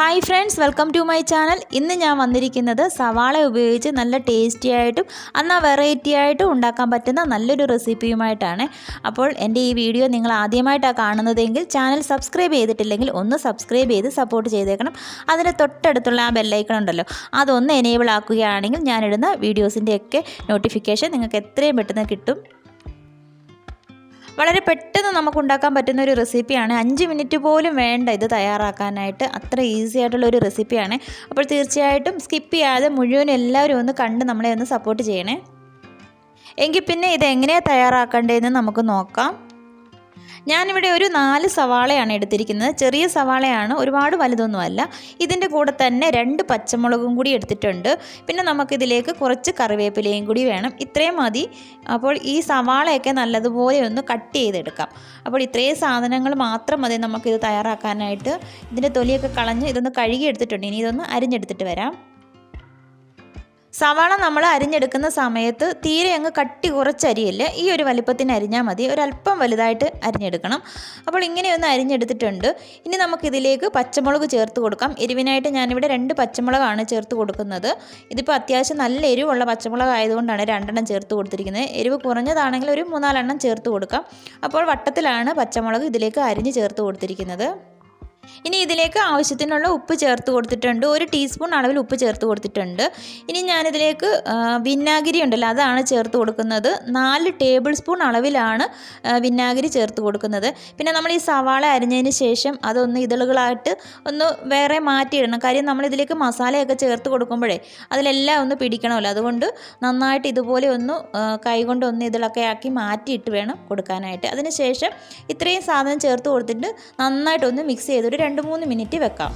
Hi friends welcome to my channel ഇന്ന് ഞാൻ വന്നിരിക്കുന്നത് സവാള ഉപയോഗിച്ച് നല്ല ടേസ്റ്റി ആയിട്ടും എന്നാൽ വെറൈറ്റി ആയിട്ടും ഉണ്ടാക്കാൻ പറ്റുന്ന നല്ലൊരു റെസിപ്പിയുമായിട്ടാണ് അപ്പോൾ എന്റെ ഈ വീഡിയോ നിങ്ങൾ ആദ്യമായിട്ടാണ് കാണുന്നതെങ്കിൽ ചാനൽ സബ്സ്ക്രൈബ് ചെയ്തിട്ടില്ലെങ്കിൽ ഒന്ന് സബ്സ്ക്രൈബ് ചെയ്ത് സപ്പോർട്ട് ചെയ്തേക്കണം. അതിന് തൊട്ടടുത്തുള്ള ആ ബെല്ലൈക്കൺ ഉണ്ടല്ലോ അതൊന്ന് എനേബിൾ ആക്കുകയാണെങ്കിൽ ഞാനിടുന്ന വീഡിയോസിന്റെയൊക്കെ നോട്ടിഫിക്കേഷൻ നിങ്ങൾക്ക് എത്രയും പെട്ടെന്ന് കിട്ടും. വളരെ പെട്ടെന്ന് നമുക്ക് ഉണ്ടാക്കാൻ പറ്റുന്ന ഒരു റെസിപ്പിയാണ്. അഞ്ച് മിനിറ്റ് പോലും വേണ്ട ഇത് തയ്യാറാക്കാനായിട്ട്. അത്ര ഈസി ആയിട്ടുള്ള ഒരു റെസിപ്പിയാണ്. അപ്പോൾ തീർച്ചയായിട്ടും സ്കിപ്പ് ചെയ്യാതെ മുഴുവൻ എല്ലാവരും ഒന്ന് കണ്ട് നമ്മളെ ഒന്ന് സപ്പോർട്ട് ചെയ്യണേ. എങ്കിൽ പിന്നെ ഇത് എങ്ങനെയാണ് തയ്യാറാക്കേണ്ടതെന്ന് നമുക്ക് നോക്കാം. ഞാനിവിടെ ഒരു നാല് സവാളയാണ് എടുത്തിരിക്കുന്നത്. ചെറിയ സവാളയാണ് ഒരുപാട് വലുതൊന്നുമല്ല. ഇതിന്റെ കൂടെ തന്നെ രണ്ട് പച്ചമുളകും കൂടി എടുത്തിട്ടുണ്ട്. പിന്നെ നമുക്കിതിലേക്ക് കുറച്ച് കറിവേപ്പിലയും കൂടി വേണം. ഇത്രയും മതി. അപ്പോൾ ഈ സവാളയൊക്കെ നല്ലതുപോലെ ഒന്ന് കട്ട് ചെയ്തെടുക്കാം. അപ്പോൾ ഇത്രയും സാധനങ്ങൾ മാത്രം മതി നമുക്കിത് തയ്യാറാക്കാനായിട്ട്. ഇതിന്റെ തൊലിയൊക്കെ കളഞ്ഞ് ഇതൊന്ന് കഴുകി എടുത്തിട്ടുണ്ട്. ഇനി ഇതൊന്ന് അരിഞ്ഞെടുത്തിട്ട് വരാം. സവാള നമ്മൾ അരിഞ്ഞെടുക്കുന്ന സമയത്ത് തീരെ അങ്ങ് കട്ടി കുറച്ചരിയില്ല ഈ ഒരു വലിപ്പത്തിന് അരിഞ്ഞാൽ മതി. ഒരല്പം വലുതായിട്ട് അരിഞ്ഞെടുക്കണം. അപ്പോൾ ഇങ്ങനെയൊന്ന് അരിഞ്ഞെടുത്തിട്ടുണ്ട്. ഇനി നമുക്കിതിലേക്ക് പച്ചമുളക് ചേർത്ത് കൊടുക്കാം. എരിവിനായിട്ട് ഞാനിവിടെ രണ്ട് പച്ചമുളകാണ് ചേർത്ത് കൊടുക്കുന്നത്. ഇതിപ്പോൾ അത്യാവശ്യം നല്ല എരിവുള്ള പച്ചമുളക് ആയതുകൊണ്ടാണ് രണ്ടെണ്ണം ചേർത്ത് കൊടുത്തിരിക്കുന്നത്. എരിവ് കുറഞ്ഞതാണെങ്കിൽ ഒരു മൂന്നാലെണ്ണം ചേർത്ത് കൊടുക്കാം. അപ്പോൾ വട്ടത്തിലാണ് പച്ചമുളക് ഇതിലേക്ക് അരിഞ്ഞ് ചേർത്ത് കൊടുത്തിരിക്കുന്നത്. ഇനി ഇതിലേക്ക് ആവശ്യത്തിനുള്ള ഉപ്പ് ചേർത്ത് കൊടുത്തിട്ടുണ്ട്. ഒരു ടീസ്പൂൺ അളവിൽ ഉപ്പ് ചേർത്ത് കൊടുത്തിട്ടുണ്ട്. ഇനി ഞാനിതിലേക്ക് വിനാഗിരി ഉണ്ടല്ലോ അതാണ് ചേർത്ത് കൊടുക്കുന്നത്. നാല് ടേബിൾ സ്പൂൺ അളവിലാണ് വിനാഗിരി ചേർത്ത് കൊടുക്കുന്നത്. പിന്നെ നമ്മൾ ഈ സവാള അരിഞ്ഞതിന് ശേഷം അതൊന്ന് ഇതളുകളായിട്ട് ഒന്ന് വേറെ മാറ്റിയിടണം. കാര്യം നമ്മളിതിലേക്ക് മസാലയൊക്കെ ചേർത്ത് കൊടുക്കുമ്പോഴേ അതിലെല്ലാം ഒന്ന് പിടിക്കണമല്ലോ. അതുകൊണ്ട് നന്നായിട്ട് ഇതുപോലെ ഒന്ന് കൈകൊണ്ട് ഒന്ന് ഇതളൊക്കെ ആക്കി മാറ്റിയിട്ട് വേണം കൊടുക്കാനായിട്ട്. അതിനുശേഷം ഇത്രയും സാധനം ചേർത്ത് കൊടുത്തിട്ട് നന്നായിട്ടൊന്ന് മിക്സ് ചെയ്തൊരു രണ്ട് മൂന്ന് മിനിറ്റ് വെക്കാം.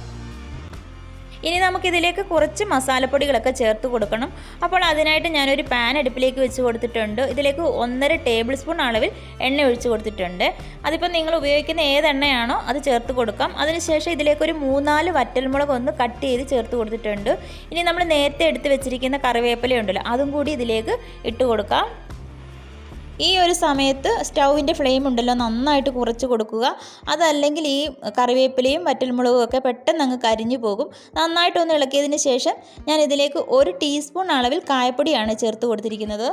ഇനി നമുക്കിതിലേക്ക് കുറച്ച് മസാലപ്പൊടികളൊക്കെ ചേർത്ത് കൊടുക്കണം. അപ്പോൾ അതിനായിട്ട് ഞാനൊരു പാൻ അടുപ്പിലേക്ക് വെച്ച് കൊടുത്തിട്ടുണ്ട്. ഇതിലേക്ക് ഒന്നര ടേബിൾ സ്പൂൺ അളവിൽ എണ്ണ ഒഴിച്ച് കൊടുത്തിട്ടുണ്ട്. അതിപ്പോൾ നിങ്ങൾ ഉപയോഗിക്കുന്ന ഏതെണ്ണയാണോ അത് ചേർത്ത് കൊടുക്കാം. അതിനുശേഷം ഇതിലേക്ക് ഒരു മൂന്നാൽ വറ്റൽമുളക് ഒന്ന് കട്ട് ചെയ്ത് ചേർത്ത് കൊടുത്തിട്ടുണ്ട്. ഇനി നമ്മൾ നേരത്തെ എടുത്ത് വെച്ചിരിക്കുന്ന കറിവേപ്പില ഉണ്ടല്ലോ അതും കൂടി ഇതിലേക്ക് ഇട്ട് കൊടുക്കാം. ഈ ഒരു സമയത്ത് സ്റ്റൗവിന്റെ ഫ്ലെയിം ഉണ്ടല്ലോ നന്നായിട്ട് കുറച്ച് കൊടുക്കുക. അതല്ലെങ്കിൽ ഈ കറിവേപ്പിലയും വറ്റൽമുളകും ഒക്കെ പെട്ടെന്ന് അങ്ങ് കരിഞ്ഞു പോകും. നന്നായിട്ടൊന്ന് ഇളക്കിയതിന് ശേഷം ഞാൻ ഇതിലേക്ക് ഒരു ടീസ്പൂൺ അളവിൽ കായപ്പൊടിയാണ് ചേർത്ത് കൊടുത്തിരിക്കുന്നത്.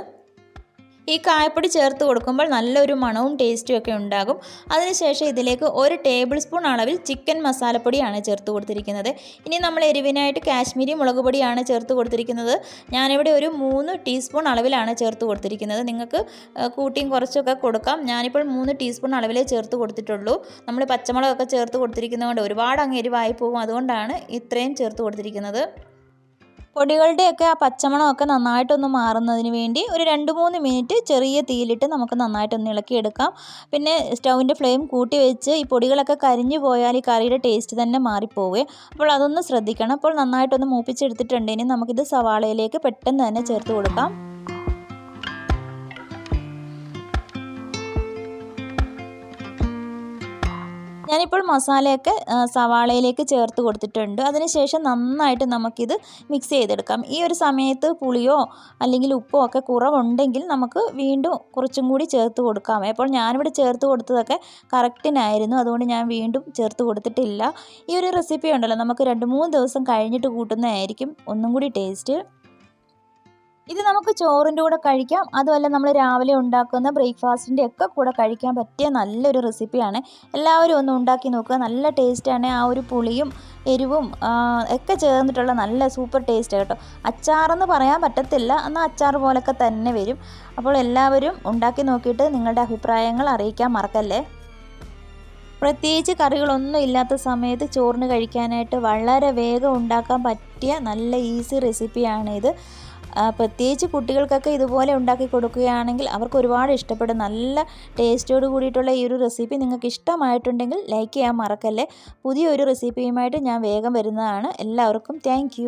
ഈ കായപ്പൊടി ചേർത്ത് കൊടുക്കുമ്പോൾ നല്ലൊരു മണവും ടേസ്റ്റും ഒക്കെ ഉണ്ടാകും. അതിനുശേഷം ഇതിലേക്ക് ഒരു ടേബിൾ സ്പൂൺ അളവിൽ ചിക്കൻ മസാലപ്പൊടിയാണ് ചേർത്ത് കൊടുത്തിരിക്കുന്നത്. ഇനി നമ്മൾ എരിവിനായിട്ട് കാശ്മീരി മുളക് പൊടിയാണ് ചേർത്ത് കൊടുത്തിരിക്കുന്നത്. ഞാനിവിടെ ഒരു മൂന്ന് ടീസ്പൂൺ അളവിലാണ് ചേർത്ത് കൊടുത്തിരിക്കുന്നത്. നിങ്ങൾക്ക് കൂട്ടിയും കുറച്ചൊക്കെ കൊടുക്കാം. ഞാനിപ്പോൾ മൂന്ന് ടീസ്പൂൺ അളവിലേ ചേർത്ത് കൊടുത്തിട്ടുള്ളൂ. നമ്മൾ പച്ചമുളകൊക്കെ ചേർത്ത് കൊടുത്തിരിക്കുന്നതുകൊണ്ട് ഒരുപാട് അങ്ങ് എരിവായി പോകും. അതുകൊണ്ടാണ് ഇത്രയും ചേർത്ത് കൊടുത്തിരിക്കുന്നത്. പൊടികളുടെയൊക്കെ ആ പച്ചമണമൊക്കെ നന്നായിട്ടൊന്ന് മാറുന്നതിന് വേണ്ടി ഒരു രണ്ട് മൂന്ന് മിനിറ്റ് ചെറിയ തീയിലിട്ട് നമുക്ക് നന്നായിട്ടൊന്ന് ഇളക്കിയെടുക്കാം. പിന്നെ സ്റ്റൗവിന്റെ ഫ്ലെയിം കൂട്ടി വെച്ച് ഈ പൊടികളൊക്കെ കരിഞ്ഞു പോയാൽ ഈ കറിയുടെ ടേസ്റ്റ് തന്നെ മാറിപ്പോവുകയും അപ്പോൾ അതൊന്ന് ശ്രദ്ധിക്കണം. അപ്പോൾ നന്നായിട്ടൊന്ന് മൂപ്പിച്ചെടുത്തിട്ടുണ്ടെങ്കിൽ നമുക്കിത് സവാളയിലേക്ക് പെട്ടെന്ന് തന്നെ ചേർത്ത് കൊടുക്കാം. ഞാനിപ്പോൾ മസാലയൊക്കെ സവാളയിലേക്ക് ചേർത്ത് കൊടുത്തിട്ടുണ്ട്. അതിനുശേഷം നന്നായിട്ട് നമുക്കിത് മിക്സ് ചെയ്തെടുക്കാം. ഈ ഒരു സമയത്ത് പുളിയോ അല്ലെങ്കിൽ ഉപ്പോ ഒക്കെ കുറവുണ്ടെങ്കിൽ നമുക്ക് വീണ്ടും കുറച്ചും കൂടി ചേർത്ത് കൊടുക്കാം. അപ്പോൾ ഞാനിവിടെ ചേർത്ത് കൊടുത്തതൊക്കെ കറക്റ്റിനായിരുന്നു അതുകൊണ്ട് ഞാൻ വീണ്ടും ചേർത്ത് കൊടുത്തിട്ടില്ല. ഈ ഒരു റെസിപ്പി ഉണ്ടല്ലോ നമുക്ക് രണ്ട് മൂന്ന് ദിവസം കഴിഞ്ഞിട്ട് കൂട്ടുന്നതായിരിക്കും. ഒന്നും കൂടി ടേസ്റ്റ് ഇത് നമുക്ക് ചോറിന്റെ കൂടെ കഴിക്കാം. അതുമല്ല നമ്മൾ രാവിലെ ഉണ്ടാക്കുന്ന ബ്രേക്ക്ഫാസ്റ്റിന്റെ ഒക്കെ കൂടെ കഴിക്കാൻ പറ്റിയ നല്ലൊരു റെസിപ്പിയാണ്. എല്ലാവരും ഒന്ന് ഉണ്ടാക്കി നോക്കുക. നല്ല ടേസ്റ്റാണ്. ആ ഒരു പുളിയും എരിവും ഒക്കെ ചേർന്നിട്ടുള്ള നല്ല സൂപ്പർ ടേസ്റ്റ് കേട്ടോ. അച്ചാറെന്ന് പറയാൻ പറ്റത്തില്ല. എന്നാൽ അച്ചാർ പോലൊക്കെ തന്നെ വരും. അപ്പോൾ എല്ലാവരും ഉണ്ടാക്കി നോക്കിയിട്ട് നിങ്ങളുടെ അഭിപ്രായങ്ങൾ അറിയിക്കാൻ മറക്കല്ലേ? പ്രത്യേകിച്ച് കറികളൊന്നും ഇല്ലാത്ത സമയത്ത് ചോറിന് കഴിക്കാനായിട്ട് വളരെ വേഗം ഉണ്ടാക്കാൻ പറ്റിയ നല്ല ഈസി റെസിപ്പിയാണിത്. പ്രത്യേകിച്ച് കുട്ടികൾക്കൊക്കെ ഇതുപോലെ ഉണ്ടാക്കി കൊടുക്കുകയാണെങ്കിൽ അവർക്ക് ഒരുപാട് ഇഷ്ടപ്പെടും. നല്ല ടേസ്റ്റോട് കൂടിയിട്ടുള്ള ഈ ഒരു റെസിപ്പി നിങ്ങൾക്ക് ഇഷ്ടമായിട്ടുണ്ടെങ്കിൽ ലൈക്ക് ചെയ്യാൻ മറക്കല്ലേ. പുതിയൊരു റെസിപ്പിയുമായിട്ട് ഞാൻ വേഗം വരുന്നതാണ്. എല്ലാവർക്കും താങ്ക്